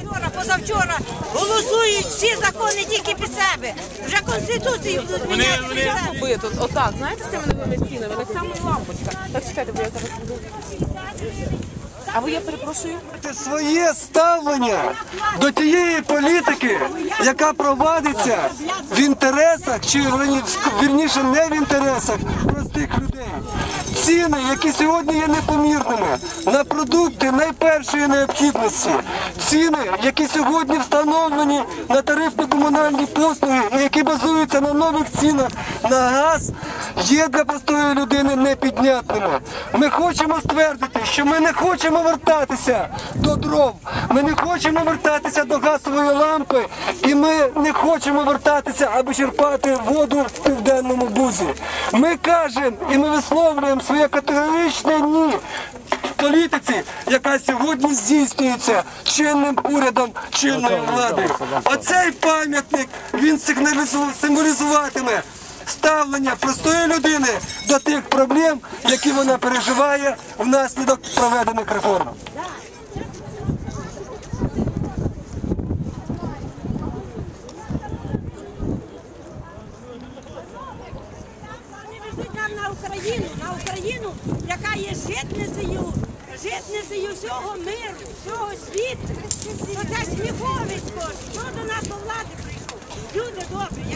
Вчора, позавчора голосують всі закони тільки під себе. Вже конституцію будуть міняти під себе. Ви тут, отак, знаєте, з цими новими цінами, так само і лампочка. Так, чекайте, бо я зараз буду. А ви, я перепрошую? своє ставлення до тієї політики, яка провадиться в інтересах, чи верні- вірніше не в інтересах простих людей. Ціни, які сьогодні є непомірними на продукти найпершої необхідності, ціни, які сьогодні встановлені на тарифно-комунальні послуги, і які базуються на нових цінах на газ, є для простої людини непіднятними. Ми хочемо ствердити, що ми не хочемо вертатися до дров, ми не хочемо вертатися до газової лампи, і ми не хочемо вертатися, аби черпати воду в південному бузі. Ми кажемо і ми висловлюємо своє категоричне ні. Політиці, яка сьогодні здійснюється чинним урядом чинної влади. Оцей пам'ятник він символізуватиме ставлення простої людини до тих проблем, які вона переживає внаслідок проведених реформ. Нам на Україну, на Україну, яка є житницею, житницею всього миру, всього світу. Це сміховисько. Хто до нас до влади прийшов? Люди добрі?